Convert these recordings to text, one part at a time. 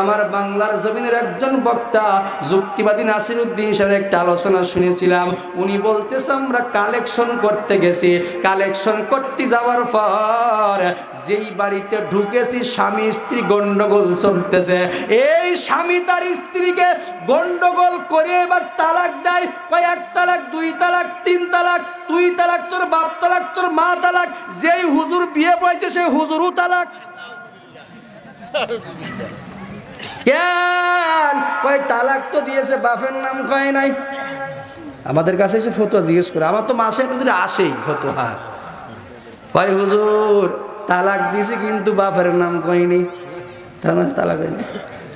আমার বাংলার জমিনের একজন বক্তা, যুক্তিবাদী নাসির উদ্দিন সাহেবের একটা আলোচনা শুনেছিলাম। উনি বলতেছে, আমরা কালেকশন করতে গেছি। কালেকশন করতে যাওয়ার পর যেই বাড়িতে ঢুকেছি, স্বামী স্ত্রী গন্ডগোল চলতেছে। এই স্বামী তার স্ত্রীকে গন্ডগোল করে এবার তালাক দেয়। কয়, এক তালাক, দুই তালাক, তিন তালাক, দুই তালাক, তোর বাপ তালাক, তোর মা তালাক, যেই হুজুর বিয়ে পড়েছে, সেই হুজুরও তালাক। কেন কয় তালাক তো দিয়েছে, বাপের নাম কয় নাই। আমাদের কাছে এসে ফতুয়া জিজ্ঞেস করে, আমার তো মাসে একটা দুটো আসেই ফতুয়া। কয়, হুজুর, তালাক দিছি কিন্তু বাপের নাম কয়নি। তালাক তালাক হয়নি।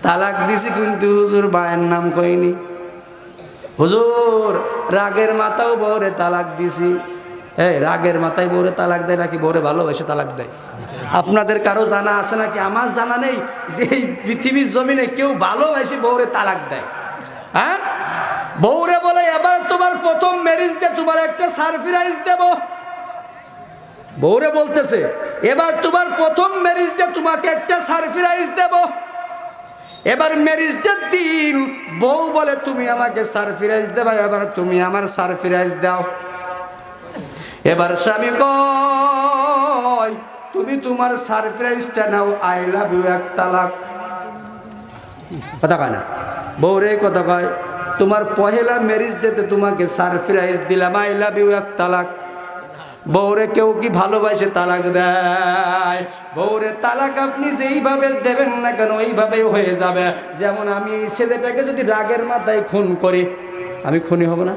তালাক দিছি কিন্তু হুজুর বায়ের নাম কয়নি। হুজুর, রাগের মাথাও বরে তালাক দিছি। এই, রাগের মাথায় বউরে তালাক দেয় নাকি বউরে ভালোবাসে তালাক দেয়? আপনাদের কারও জানা আছে নাকি? আমার জানা নেই যে এই পৃথিবীর জমিনে কেউ ভালোবাসে বউরে তালাক দেয়। হ্যাঁ? বউরে বলে, এবার তোমার প্রথম ম্যারেজটা তোমার একটা সারপ্রাইজ দেব। বউরে বলতেছে, এবার তোমার প্রথম ম্যারেজটা তোমাকে একটা সারপ্রাইজ দেব। এবার ম্যারেজটার দিন, বউ বলে, তুমি আমাকে সারপ্রাইজ দেবা, এবার তুমি আমার সারপ্রাইজ দাও। এবার স্বামী কয়, তুমি তোমার সারপ্রাইজটা নাও আই লাভ ইউ এক তালাক। কথা কয় না। বউরে কথা কয়, তোমার পহেলা ম্যারেজ ডেতে তোমাকে সারপ্রাইজ দিলাম আই লাভ ইউ এক তালাক। বউরে, কেউ কি ভালোবাসে তালাক দেয়? বউরে, তালাক আপনি যেইভাবে দেবেন না কেন, ওইভাবেই হয়ে যাবে। যেমন আমি ছেলেটাকে যদি রাগের মাথায় খুন করি আমি খুনি হব না?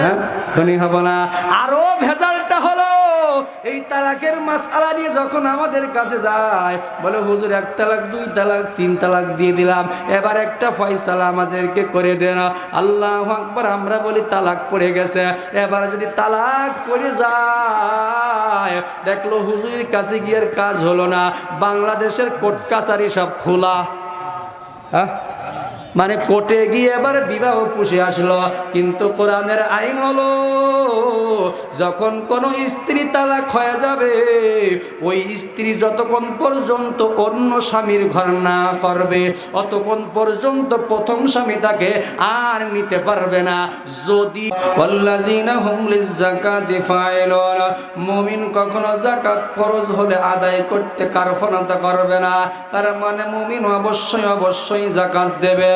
হ্যাঁ? খুনি হব না। আরও ভেজালটা হলো। এই তালাকের মাসালা নিয়ে যখন আমাদের কাছে যায়, বলে, হুজুর, এক তালাক, দুই তালাক, তিন তালাক দিয়ে দিলাম। এবার একটা ফয়সালা আমাদেরকে করে দেন আল্লাহ আকবার, আমরা বলি, তালাক পড়ে গেছে। এবার যদি তালাক পড়ে যায়, দেখল হুজুরের কাছে গিয়ে কাজ হলো না। বাংলাদেশের কোর্ট কাছারি সব খোলা। হ্যাঁ? মানে কোর্টে গিয়ে এবার বিবাহ পুষে আসলো। কিন্তু কোরআনের আইন হলো, যখন কোনো স্ত্রী তালাক হয়ে যাবে, ওই স্ত্রী যতক্ষণ পর্যন্ত অন্য স্বামীর ঘর না করবে, অতক্ষণ পর্যন্ত প্রথম স্বামী তাকে আর নিতে পারবে না। যদি মুমিন কখনো জাকাত ফরজ হলে আদায় করতে কারফনাতা করবে না। তার মানে মুমিন অবশ্যই অবশ্যই জাকাত দেবে।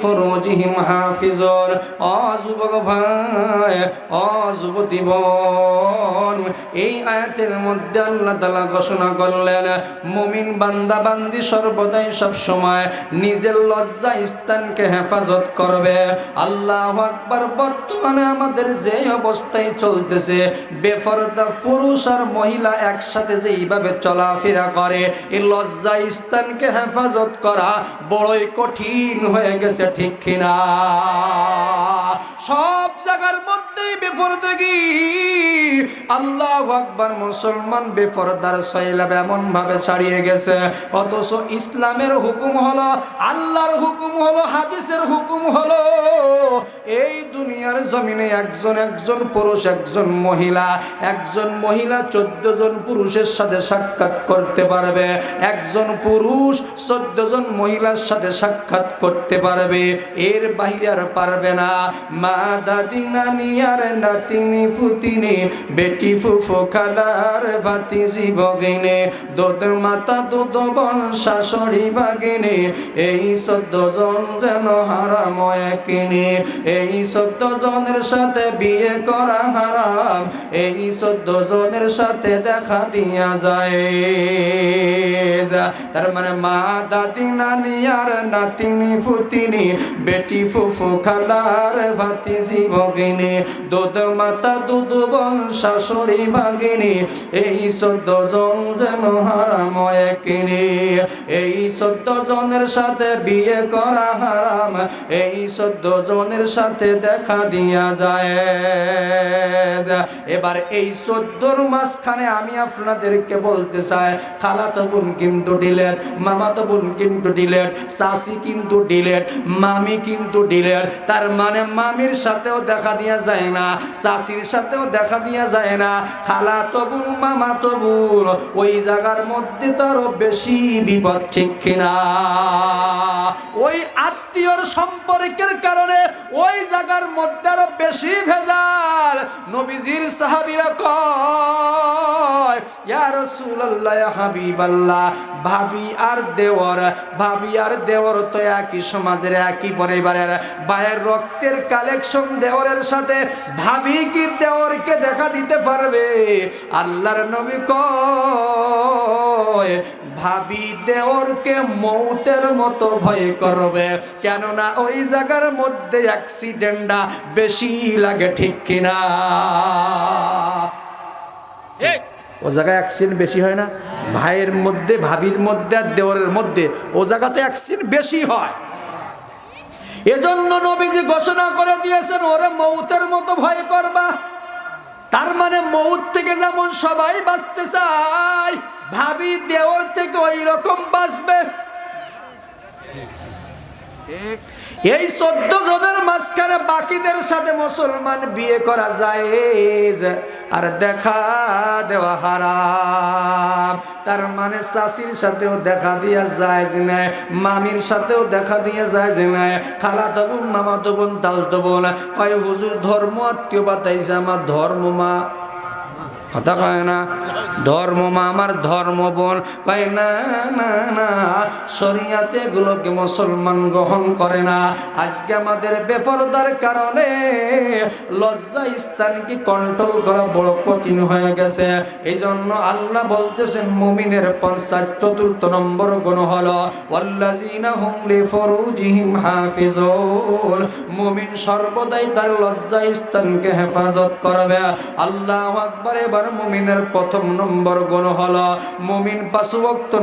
ফুরুজিহিম হাফিজুন। অ যুবক ভাই, অ যুবতী বোন, এই আয়াতের মধ্যে আল্লাহ তালা ঘোষণা করলেন, মুমিন বান্দা বান্দি সর্বদাই সব সময় নিজের লজ্জা স্থানকে হেফাজত করবে। আল্লাহ আকবার, বর্তমানে আমাদের যে অবস্থায় চলতেছে, বেফরদা পুরুষ আর মহিলা একসাথে যে এইভাবে চলাফেরা করে, এই লজ্জা স্থানকে হেফাজত করা বড়ই কঠিন হয়ে গেছে। ঠিক কিনা? সব জায়গার মধ্যেই বেপরদাগি আল্লাহ আকবার মুসলমান বেপরদার সৈলাব এমন ভাবে ছাড়িয়ে গেছে। অথচ ইসলামের হুকুম হলো, আল্লাহর হুকুম হলো, হাদিসের হুকুম হলো, এই দুনিয়ার জমিনে একজন একজন পুরুষ, একজন মহিলা একজন মহিলা চোদ্দ জন পুরুষের সাথে সাক্ষাৎ করতে পারবে, একজন পুরুষ চোদ্দ জন মহিলার সাথে সাক্ষাৎ করতে পারবে এর বাহিরে আর পারবে না। মা দাদি নানি আর নাতিনি পুতিনি, বেটি ফুফু খালার ভাতিজি ভগিনে দোদ মাতা দুধ বন, শাশুড়ি বাগিনে এই চোদ্দ জন যেন হারাম কিনে এই চোদ্দ জনের সাথে বিয়ে করা হারাম, এই চোদ্দ জনের সাথে দেখা দিয়া যায়। তার মানে মা, দাদি, নানি আর নাতিনি ফুতিনি বেটি ফুফু খালার ভাতিজি ভগিনী দুধ মাতা দুধ বন শাশুড়ি ভাগিনী, এই চোদ্দ জন যেন হারাম কিনি এই চোদ্দ জনের সাথে বিয়ে করা হারাম, এই চোদ্দ জনের সাথে দেখা দিয়া যায়। এবার এই চোদ্দর মাঝখানে আমি আপনাদেরকে বলতে চাই, খালাতো বোন কিন্তু কিন্তু ডিলেট, মামাতো বোন কিন্তু ডিলেট চাষি কিন্তু ডিলেট মামি কিন্তু ডিলেট তার মানে মামির সাথেও দেখা দিয়া যায় না চাষির সাথেও দেখা দিয়া যায় না। খালা তবুল মামা তবুল ওই জায়গার মধ্যে তো আরও বেশি বিপদ, ঠিক কিনা? ওই আত্মীয়র সম্পর্কের কারণে ওই জায়গার মধ্যে আরও বেশি ভেজাল। নবীজির সাহাবিরা কয়, ইয়া রাসূলুল্লাহ, ইয়া হাবিবাল্লাহ, ভাবি আর দেওর ভাবি আর দেওর তো একই সমাজের একই পরিবারের বায়ের রক্তের কালেকশন দেওরের সাথে ভাবি কি দেওরকে দেখা দিতে পারবে? আল্লাহর নবী কয় ভাবি দেওরকে মৌতের মতো ভয় করবে। কেননা ওই জায়গার মধ্যে অ্যাক্সিডেন্টটা বেশি লাগে ঠিক কিনা ও জায়গায় অ্যাক্সিডেন্ট বেশি হয় না? ভাইয়ের মধ্যে ভাবির মধ্যে আর দেওরের মধ্যে ও জায়গাতে অ্যাক্সিডেন্ট বেশি হয়। এজন্য নবীজি ঘোষণা করে দিয়েছেন, ওরে মৌতের মতো ভয় করবা। তার মানে মৌত থেকে যেমন সবাই বাঁচতে চায়, ভাবি দেওয়ার থেকে ওই রকম বাঁচবে। এই চোদ্দ জনের মাঝখানে বাকিদের সাথে মুসলমান বিয়ে করা যায় আর দেখা দেওয়া হারাম। তার মানে চাষির সাথেও দেখা দিয়া যায় যে নাই, মামির সাথেও দেখা দিয়া যায় যে নাই। খালা তবুন মামা তবুন তাল তবুন কয়, হুজুর, ধর্ম আত্মীয় বাতাইছে, আমার ধর্ম মা কথা কয় না, ধর্ম মা আমার ধর্ম বোন। কয় না না না, শরিয়াতে এগুলোকে মুসলমান গ্রহণ করে না। আজকে আমাদের বেপরদার কারণে লজ্জা স্থানকে কন্ট্রোল করা বড় কঠিন হয়ে গেছে। এই জন্য আল্লাহ বলতেছেন, মুমিনের পঞ্চাশ চতুর্থ নম্বর গুণ হল মুমিন সর্বদাই তার লজ্জা স্থানকে হেফাজত করবে। আল্লাহ আকবার মুমিনের প্রথম নম্বর গুণ হলো, মুমিন পাঁচ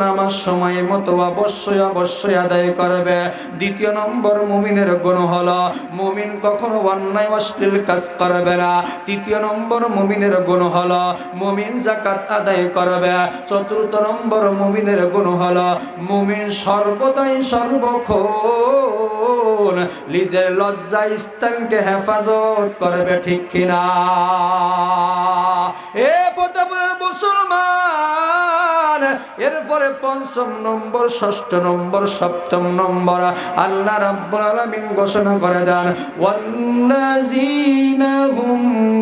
নামাজ সময় মতো অবশ্যই অবশ্যই আদায় করবে। দ্বিতীয় নম্বর, মুমিনের গুণ হলো, মুমিন কখনো অন্যায় অশ্লীল কাজ করবে না। তৃতীয় নম্বর, মুমিনের গুণ হলো, মুমিন জাকাত আদায় করবে। চতুর্থ নম্বর, মুমিনের গুণ হলো, মুমিন সর্বদাই সর্বক্ষণ নিজের লজ্জা স্থানকে হেফাজত করবে ঠিক কিনা? এ মুসলমান। এরপরে পঞ্চম নম্বর, ষষ্ঠ নম্বর, সপ্তম নম্বর। আল্লাহ রাব্বুল আলামিন ঘোষণা করে দেন, ওয়াল্লাযীনা হুম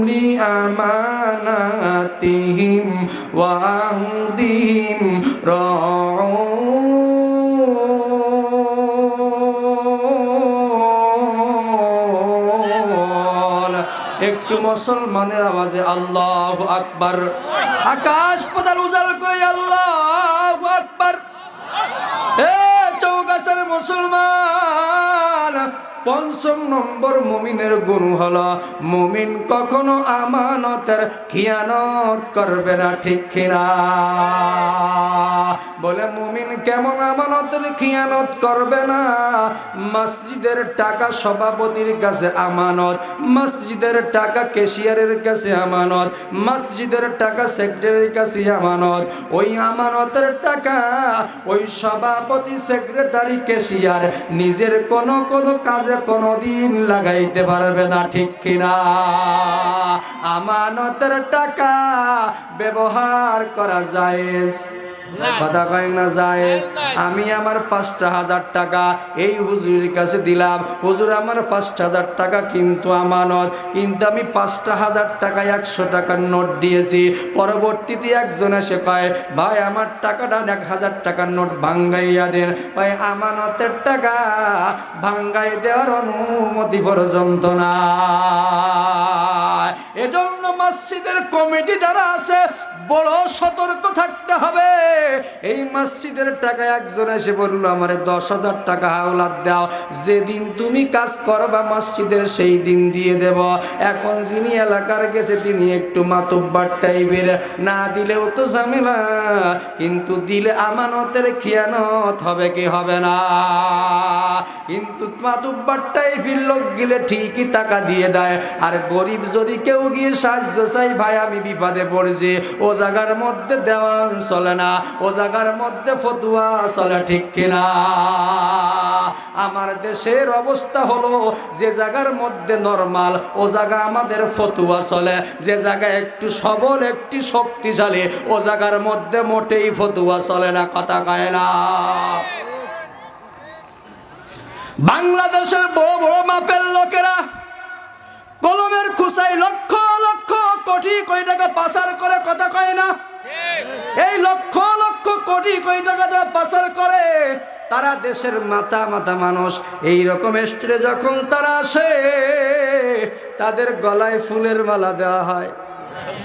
লিআমানাতিহিম ওয়া আহদিহিম রাউন মুসলমানের আওয়াজে আল্লাহ আকবার। আকাশ পাতাল উজাল করে আল্লাহ আকবার। এ চৌগাছের মুসলমান, পঞ্চম নম্বর মুমিনের গুণ হলো, মুমিন কখনো আমানতের খিয়ানত করবে না, ঠিক কিনা? বলে, মুমিন কেমন আমানতের খিয়ানত করবে না। মসজিদের টাকা সভাপতির কাছে আমানত, মসজিদের টাকা কেশিয়ারের কাছে আমানত, মসজিদের টাকা সেক্রেটারির কাছে আমানত। ওই আমানতের টাকা, ওই সভাপতি, সেক্রেটারি কেশিয়ার নিজের কোনো কোনো কাজে কোনো দিন লাগাইতে পারবে না, ঠিক কিনা? আমানতের টাকা ব্যবহার করা যায় কথা কয় না যায়। আমি আমার পাঁচটা হাজার টাকা এই হুজুরের কাছে দিলাম। হুজুর আমার পাঁচটা হাজার টাকা কিন্তু আমানত। কিন্তু আমি পাঁচটা হাজার টাকা একশো টাকার নোট দিয়েছি। পরবর্তীতে একজন এসে কয় ভাই আমার টাকাটা এক হাজার টাকার নোট ভাঙ্গাইয়া দেন। ভাই আমানতের টাকা ভাঙ্গাই দেওয়ার অনুমতি পর্যন্ত না। এজন্য মসজিদের কমিটি যারা আছে, বড় সতর্ক থাকতে হবে। এই মসজিদের টাকা একজন এসে বলল, আমার দশ হাজার টাকা হাওলাত দাও। যেদিন তুমি কাজ করবা মসজিদের সেই দিন দিয়ে দেব। এখন যিনি এলাকার গেছে, তিনি একটু মাতব্বার টাইপের। না দিলেও তো ঝামেলা, কিন্তু দিলে আমানতের খিয়ানত হবে কি হবে না? কিন্তু মাতুব্বার টাইপের লোক গেলে ঠিকই টাকা দিয়ে দেয়। আর গরিব যদি কেউ গিয়ে সাহায্য চাই, ভাই, আমি বিপদে পড়েছি। ও জায়গার মধ্যে দেওয়ান চলে না, ও জায়গার মধ্যে ফতুয়া চলে ঠিক কিনা? আমার দেশের অবস্থা হলো, যে জায়গার মধ্যে নরমাল ও জায়গা আমাদের ফতুয়া চলে। যে জায়গায় একটু সবল, একটি শক্তিশালী, ও জায়গার মধ্যে মোটেই ফতুয়া চলে না, কথা কয় না। বাংলাদেশের বড় বড় মাপের লোকেরা কলমের খুসাই লক্ষ লক্ষ কোটি কোটি টাকা পাচার করে কথা কয় না? এই লক্ষ লক্ষ কোটি কোটি টাকা যারা পাচার করে, তারা দেশের মাথা মাথা মানুষ। এই রকম স্টেজে যখন তারা আসে, তাদের গলায় ফুলের মালা দেওয়া হয়।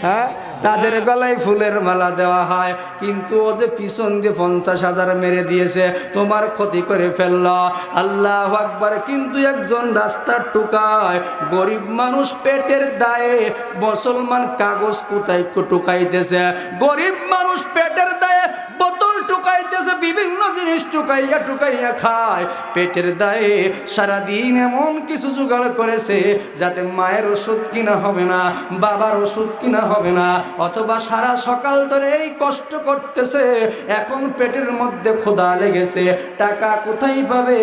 হ্যাঁ? তাদের গলায় ফুলের মালা দেওয়া হয়। কিন্তু ও যে পিছন দিয়ে পঞ্চাশ হাজার মেরে দিয়েছে, তোমার ক্ষতি করে ফেলল। আল্লাহ আকবার। কিন্তু একজন রাস্তার টুকায় গরিব মানুষ পেটের দায়ে মুসলমান কাগজ কুটাই টুকাইতেছে। গরিব মানুষ পেটের দায়ে বোতল টুকাইতেছে, বিভিন্ন জিনিস টুকাইয়া টুকাইয়া খায়। পেটের দায়ে সারাদিন এমন কিছু জোগাড় করেছে যাতে মায়ের ওষুধ কিনা হবে না, বাবার ওষুধ কিনা হবে না। অথবা সারা সকাল ধরে এই কষ্ট করতেছে, এখন পেটের মধ্যে খোদা লেগেছে, টাকা কোথায় পাবে?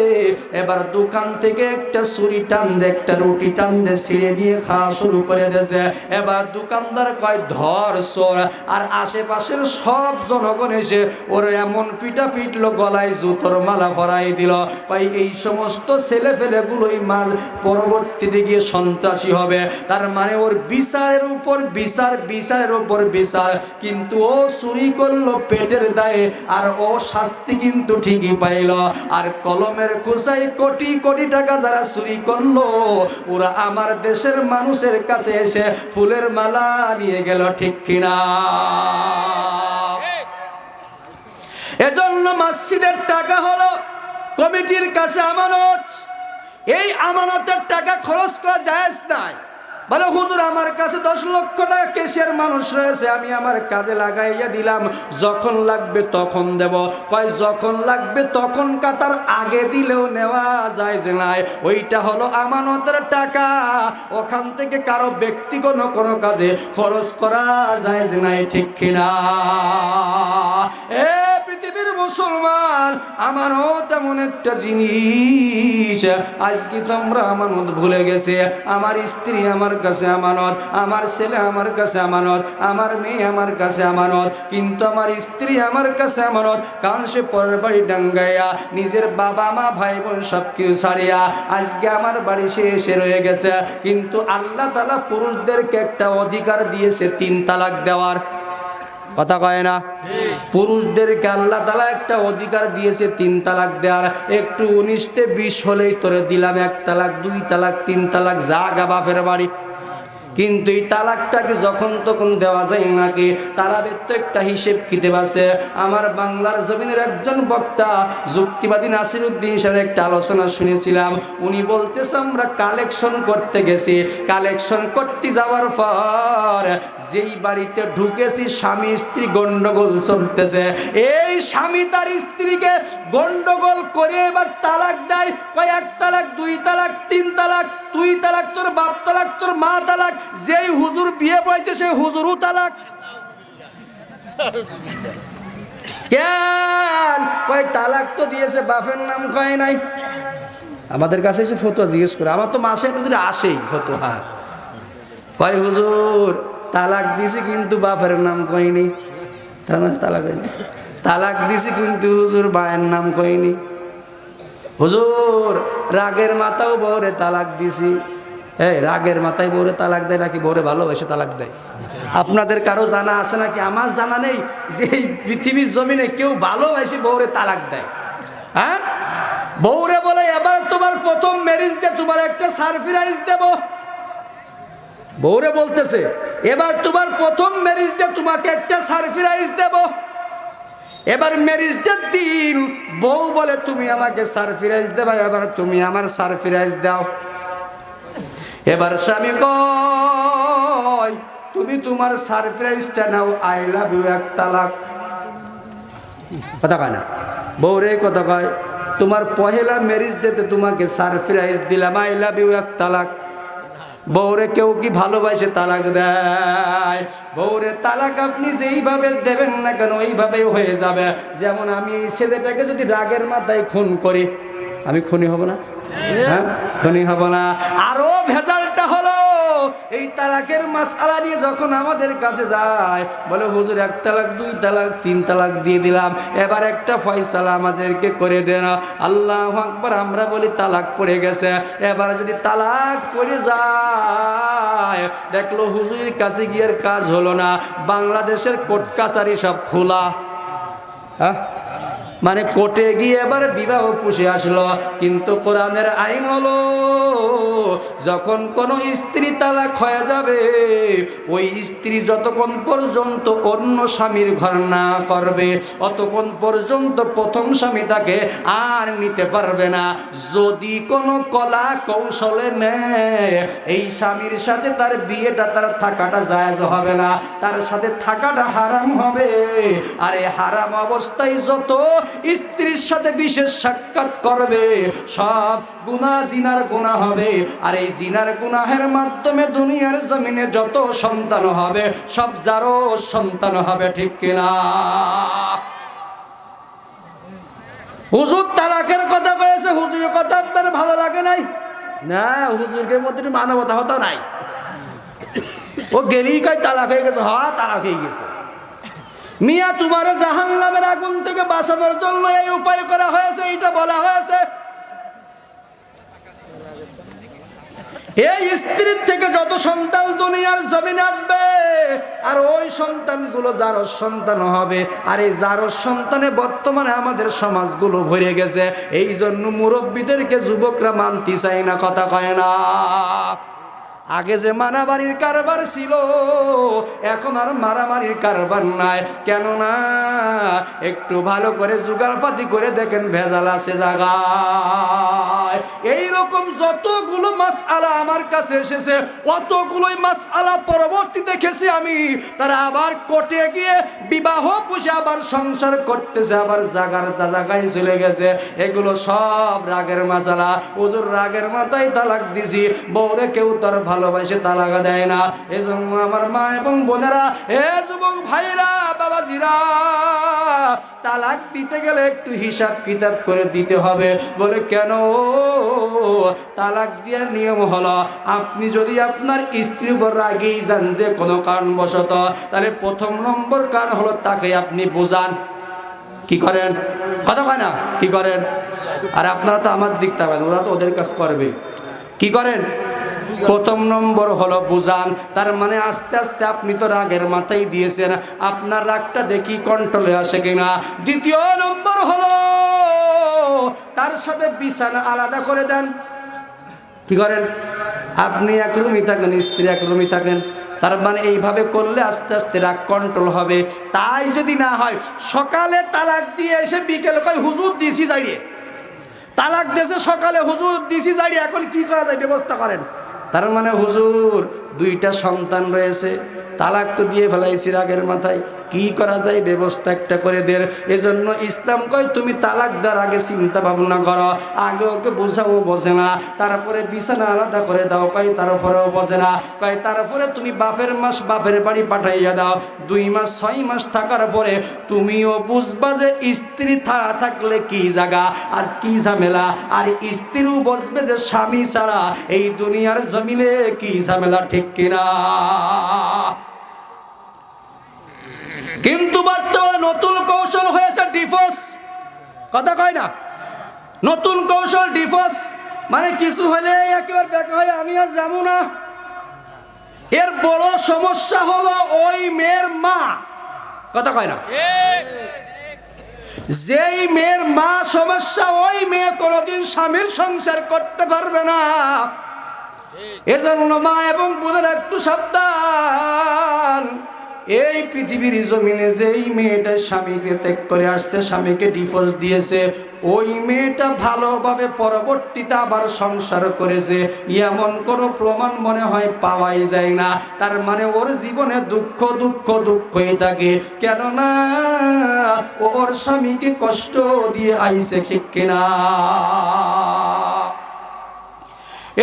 এবার দোকান থেকে একটা ছুরি টান দে একটা রুটি টান দে ছিঁড়ে নিয়ে খাওয়া শুরু করে দিয়েছে। এবার দোকানদার কয়, ধর সোর আর আশেপাশের সব জনগণ এসে ওর এমন পিটা পিটলো, গলায় জুতোর মালা ফরাই দিল। কয়, এই সমস্ত ছেলে ফেলেগুলোই মাঝ পরবর্তীতে গিয়ে সন্ত্রাসী হবে। তার মানে ওর বিচারের উপর বিচার বিচারের উপর বিচার। কিন্তু ও চুরি করল পেটের দায়ে, আর ও শাস্তি কিন্তু ঠিকই পাইল। আর কলমের খুসাই কোটি কোটি টাকা যারা চুরি করল, ওরা আমার দেশের মানুষের কাছে এসে ফুলের মালা নিয়ে গেল, ঠিক কিনা? এজন্য মসজিদের টাকা হলো কমিটির কাছে আমানত। এই আমানতের টাকা খরচ করা জায়েজ নাই বলে, হুজুর, আমার কাছে দশ লক্ষ টাকা কেশের মানুষ রয়েছে, আমি আমার কাজে লাগাইয়া দিলাম। যখন লাগবে তখন দেব। কয়, যখন লাগবে তখন কাতার আগে দিলেও নেওয়া যায় যে নাই। ওইটা হলো আমানতের টাকা। ওখান থেকে কারও ব্যক্তিগত কোনো কাজে খরচ করা যায় যে নাই, ঠিক কিনা? এ পৃথিবীর মুসলমান আমানত এমন একটা জিনিস। আজকে তো আমরা আমানত ভুলে গেছে। আমার স্ত্রী আমার কাছে আমানত, আমার ছেলে আমার কাছে আমানত, আমার মেয়ে আমার কাছে আমানত, কিন্তু আমার স্ত্রী আমার কাছে আমানত, কারণ সে পরের বাড়ি ডাঙ্গাইয়া, নিজের বাবা মা, ভাই বোন সব কিছু ছাড়িয়া আজকে আমার বাড়ি সে এসে রয়ে গেছে। কিন্তু আল্লাহ তালা পুরুষদেরকে একটা অধিকার দিয়েছে, তিন তালাক দেওয়ার। কথা কয় না? পুরুষদেরকে আল্লাহ তালা একটা অধিকার দিয়েছে তিন তালাক দেওয়ার। একটু উনিশটে বিশ হলেই তোরে দিলাম, এক তালাক, দুই তালাক, তিন তালাক, যা গা বাপের বাড়ি। কিন্তু এই তালাকটাকে যখন তখন দেওয়া যায় নাকি? তালাবের তো একটা হিসেব কিতাব আছে। আমার বাংলার জমিনের একজন বক্তা যুক্তিবাদী নাসির উদ্দিন সাহেবের একটা আলোচনা শুনেছিলাম। উনি বলতেছে, আমরা কালেকশন করতে গেছি। কালেকশন করতে যাওয়ার পর যেই বাড়িতে ঢুকেছি, স্বামী স্ত্রী গন্ডগোল চলতেছে। এই স্বামী তার স্ত্রীকে গন্ডগোল করে এবার তালাক কয়েক তালাক, দুই তালাক, তিন তালাক, দুই তালাক, তোর বাপ তালাক, তোর মা তালাক, যেই হুজুর বিয়ে পড়েছে সেই হুজুরও তালাক। কেন? কয় তালাক তো দিয়েছে, বাপের নাম কয় নাই। আমাদের কাছে এসে ফতুয়া জিজ্ঞেস করে, আমার তো মাসে একটা দুটো আসেই ফতুয়া। কয় হুজুর, তালাক দিছি কিন্তু বাপের নাম কয়নি। মানে তালাক তালাক দিছি কিন্তু হুজুর বায়ের নাম কয়নি। হুজুর, রাগের মাথাও বউরে তালাক দিছি। এই, রাগের মাথায় বউরে তালাক দেয় নাকি বউরে ভালোবাসে তালাক দেয়? আপনাদের কারও জানা আছে নাকি? আমার জানা নেই যে এই পৃথিবীর জমিনে কেউ ভালোবাসে বউরে তালাক দেয়। হ্যাঁ? বউরে বলে, এবার তোমার প্রথম ম্যারেজটা তোমার একটা সারপ্রাইজ দেব। বউরে বলতেছে, এবার তোমার প্রথম ম্যারেজটা তোমাকে একটা সারপ্রাইজ দেব। এবার ম্যারেজটার দিন। বউ বলে, তুমি আমাকে সারপ্রাইজ দেবা, এবার তুমি আমার সারপ্রাইজ দাও। এবার স্বামী কয়, তুমি তোমার সারপ্রাইজটা নাও আই লাভ ইউ এক তালাক। কথা কয় না। বউরে কথা কয়, তোমার পহেলা ম্যারেজ ডেতে তোমাকে সারপ্রাইজ দিলাম আই লাভ ইউ এক তালাক। বউরে কেউ কি ভালোবাসে তালাক দেয়? বউরে তালাক আপনি যেইভাবে দেবেন না কেন ওইভাবেই হয়ে যাবে। যেমন আমি ছেলেটাকে যদি রাগের মাথায় খুন করি, আমি খুনি হব না? হ্যাঁ? খুনি হব না। আরও ভেজালটা হলো এই তালাকের মাসালা নিয়ে যখন আমাদের কাছে যায়, বলে, হুজুর, এক তালাক, দুই তালাক, তিন তালাক দিয়ে দিলাম। এবার একটা ফয়সালা আমাদেরকে করে দেন আল্লাহ আকবার, আমরা বলি, তালাক পড়ে গেছে। এবার যদি তালাক পড়ে যায়, দেখল হুজুরের কাছে গিয়ে কাজ হলো না। বাংলাদেশের কোর্ট কাছারি সব খোলা। হ্যাঁ? মানে কোর্টে গিয়ে এবার বিবাহ পুষে আসলো। কিন্তু কোরআনের আইন হলো, যখন কোনো স্ত্রী তালাক হয়ে যাবে, ওই স্ত্রী যতক্ষণ পর্যন্ত অন্য স্বামীর ঘর না করবে, অতক্ষণ পর্যন্ত প্রথম স্বামী তাকে আর নিতে পারবে না। যদি কোনো কলা কৌশলে নেয়, এই স্বামীর সাথে তার বিয়েটা, তার থাকাটা জায়জ হবে না। তার সাথে থাকাটা হারাম হবে। আর হারাম অবস্থায় যত স্ত্রীর সাথে বিশেষ সাক্ষাৎ করবে। সব গুনাহ জিনার গুনাহ হবে। আর এই জিনার গুনাহের মাধ্যমে দুনিয়ার জমিনে যত সন্তান হবে, সব যারও সন্তান হবে, ঠিক কিনা? হুজুর তালাকের কথা কয়েছে হুজুরের কথা আপনার ভালো লাগে নাই? না হুজুরের মধ্যে মানবতা হতো নাই। ও গেলেই কয় তালাক হয়ে গেছে? হ্যাঁ তালাক হয়ে গেছে। মিয়া, তোমার জাহান নামের আগুন থেকে বাঁচানোর জন্য এই উপায় করা হয়েছে, এইটা বলা হয়েছে। এই স্ত্রীর থেকে যত সন্তান দুনিয়ার জমিনে আসবে, আর ওই সন্তানগুলো যারও সন্তান হবে, আর এই যারও সন্তানে বর্তমানে আমাদের সমাজগুলো ভরে গেছে এই জন্য মুরব্বীদেরকে যুবকরা মানতে চায় না, কথা কয় না। আগে যে মারামারির কারবার ছিল, এখন আর মারামারির কারবার নাই। কেননা একটু ভালো করে জুগালপাতি করে দেখেন ভেজাল আছে জায়গায়। এইরকম যতগুলো মাস আলা আমার কাছে এসেছে, অতগুলোই মাস আলা পরবর্তী দেখেছি আমি। তারা আবার কোর্টে গিয়ে বিবাহ পুষে আবার সংসার করতেছে, আবার জাগার জাগায় চলে গেছে। এগুলো সব রাগের মাসালা ওদের রাগের মাথায় তালাক দিছি। বউরে কেউ তার ভালোবাসে তালাক দেয় না। এজন্য আমার মা এবং বোনেরা, এ যুবক ভাইরা বাবাজিরা, তালাক দিতে গেলে একটু হিসাব কিতাব করে দিতে হবে। বলে, কেন? তালাক দেওয়ার নিয়ম হলো, আপনি যদি আপনার স্ত্রীর উপর রাগেই যান যে কোনো কারণবশত, তাহলে প্রথম নম্বর কারণ হলো তাকে আপনি বোঝান। কি করেন? কথা কয় না, কি করেন? আর আপনারা তো আমার দিক তাকাবেন ওরা তো ওদের কাজ করবে। কি করেন? প্রথম নম্বর হলো বুঝান। তার মানে আস্তে আস্তে আপনি তো রাগের মাথায় দিয়েছেন। আপনার রাগটা দেখি কন্ট্রোলে আসে কিনা। দ্বিতীয় নম্বর হলো, তার সাথে বিছানা আলাদা করে দেন। কি করেন? আপনি এক রুমই থাকেন, স্ত্রী এক রুমই থাকেন। তার মানে এইভাবে করলে আস্তে আস্তে রাগ কন্ট্রোল হবে। তাই যদি না হয়, সকালে তালাক দিয়ে এসে বিকেল কয়, হুজুর, দিছি জাড়িয়ে তালাক দেশে সকালে হুজুর, দিছি জাড়িয়ে এখন কি করা যায়? ব্যবস্থা করেন। তার মানে হুজুর দুইটা সন্তান রয়েছে তালাক তো দিয়ে ফেলাইছি রাগের মাথায়। কি করা যায়? ব্যবস্থা একটা করে দের এজন্য ইসলাম কয়, তুমি তালাক দেওয়ার আগে চিন্তা ভাবনা করো। আগে ওকে বোঝাও, বোঝে না। তারপরে বিছানা আলাদা করে দাও, কয়, তারপরেও বোঝে না। কয়, তারপরে তুমি বাপের মাস বাপের বাড়ি পাঠাইয়া দাও। দুই মাস, ছয় মাস থাকার পরে তুমিও বুঝবা যে স্ত্রী ছাড়া থাকলে কি জায়গা আর কি ঝামেলা। আর স্ত্রীও বসবে যে স্বামী ছাড়া এই দুনিয়ার জমিনে কি ঝামেলা, ঠিক কিনা? কিন্তু বর্তমানে নতুন কৌশল হয়েছে ডিফোর্স কথা কয় না? নতুন কৌশল ডিফোর্স মানে কিছু হলে একেবারে বেকা হয়ে আমি আর যাব না। এর বড় সমস্যা হলো ওই মেয়ের মা। কথা কয় না? যেই মেয়ের মা সমস্যা, ওই মেয়ে কোনোদিন স্বামীর সংসার করতে পারবে না। এজন্য মা এবং বোনের একটু সাবধান। এই পৃথিবীর জমিনে যেই মেয়েটা স্বামীকে ত্যাগ করে আসছে, স্বামীকে ডিভোর্স দিয়েছে, ওই মেয়েটা ভালোভাবে পরবর্তীতে আবার সংসার করেছে। এমন কোনো প্রমাণ মনে হয় পাওয়াই যায় না। তার মানে ওর জীবনে দুঃখ দুঃখ, দুঃখই থাকে। কেননা ওর স্বামীকে কষ্ট দিয়ে আইসে ঠিক কিনা?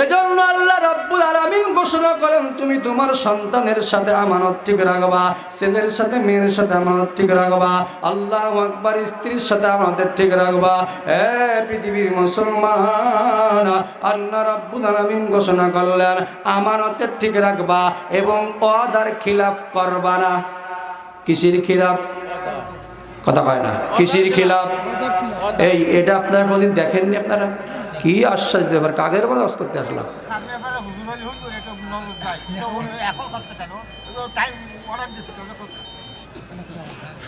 এজন্য আল্লাহ রাব্বুল আলামিন ঘোষণা করেন, তুমি তোমার সন্তানের সাথে আমানত ঠিক রাখবা, ছেলের সাথে মেয়ের সাথে আমানত ঠিক রাখবা, আল্লাহ আকবার স্ত্রীর সাথে আমাদের ঠিক রাখবা। এ পৃথিবীর মুসলমান, আল্লাহ রাব্বুল আলামিন ঘোষণা করলেন আমানতের ঠিক রাখবা এবং ওয়াদার খিলাফ করবা না। কিসির খিলাফ? কথা কয় না, কিসির খিলাফ? এই, এটা আপনারা কোনদিন দেখেননি আপনারা? কি আশ্চর্য এবার কাকের বাজাজ করতে আসলাম?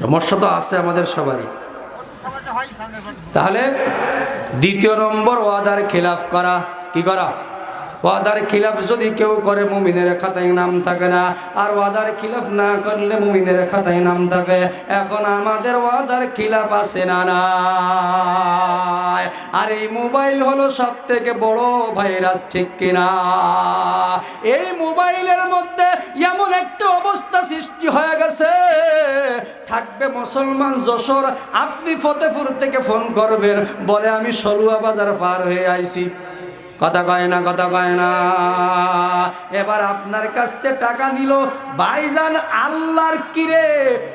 সমস্যা তো আছে আমাদের সবারই। তাহলে দ্বিতীয় নম্বর ওয়াদার খেলাফ করা কি করা? ওয়াদার খিলাফ যদি কেউ করে, মুমিনের খাতায় নাম থাকে না। আর ওয়াদার খিলাফ না করলে মুমিনের খাতায় নাম থাকে। এখন আমাদের ওয়াদার খিলাফ আছে না নাই? আর এই মোবাইল হলো সব থেকে বড় ভাইরাস, ঠিক কিনা? এই মোবাইলের মধ্যে এমন একটা অবস্থা সৃষ্টি হয়ে গেছে। থাকবে মুসলমান যশোর, আপনি ফতেপুর থেকে ফোন করবেন, বলে আমি সলুয়া বাজার পার হয়ে আইছি। কথা কয় না, কথা কয় না। এবার আপনার কাছ থেকে টাকা নিল। ভাইজান, আল্লাহর কিরে?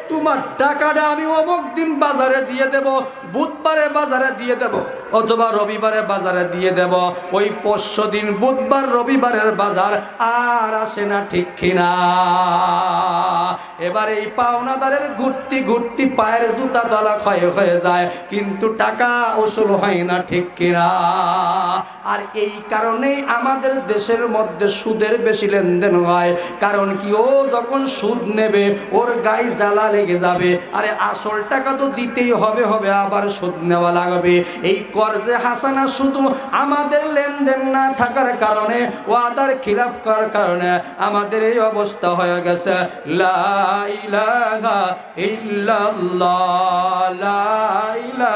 তোমার টাকাটা আমি অমুক দিন বাজারে দিয়ে দেব, বুধবারে বাজারে দিয়ে দেব, অথবা রবিবারে বাজারে দিয়ে দেব। ওই পরশু দিন বুধবার, রবিবারের বাজার আর আসে না, ঠিক কিনা? এবার এই পাওনাদারের ঘুরতি ঘুরতি পায়ের জুতা দলা ক্ষয় হয়ে যায়, কিন্তু টাকা ওসুল হয় না, ঠিক কিনা? আর এই কারণেই আমাদের দেশের মধ্যে সুদের বেশি লেনদেন হয়। কারণ কি, ও যখন সুদ নেবে, ওর গায়ে জ্বালা লেগে যাবে। আরে আসল টাকা তো দিতেই হবে হবে আবার সুদ নেওয়া লাগবে। এই কর্জে হাসানা শুধু আমাদের লেনদেন না থাকার কারণে, ওয়াদার খিলাফ করার কারণে আমাদের এই অবস্থা হয়ে গেছে। লা ইলাহা ইল্লাল্লাহ, লা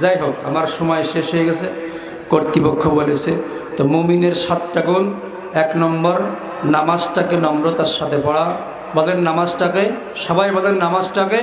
যাই হোক, আমার সময় শেষ হয়ে গেছে। কর্তৃপক্ষ বলেছে, তো মুমিনের সাতটা গুণ, এক নম্বর, নামাজটাকে নম্রতার সাথে পড়া। বলেন, নামাজটাকে, সবাই বলেন, নামাজটাকে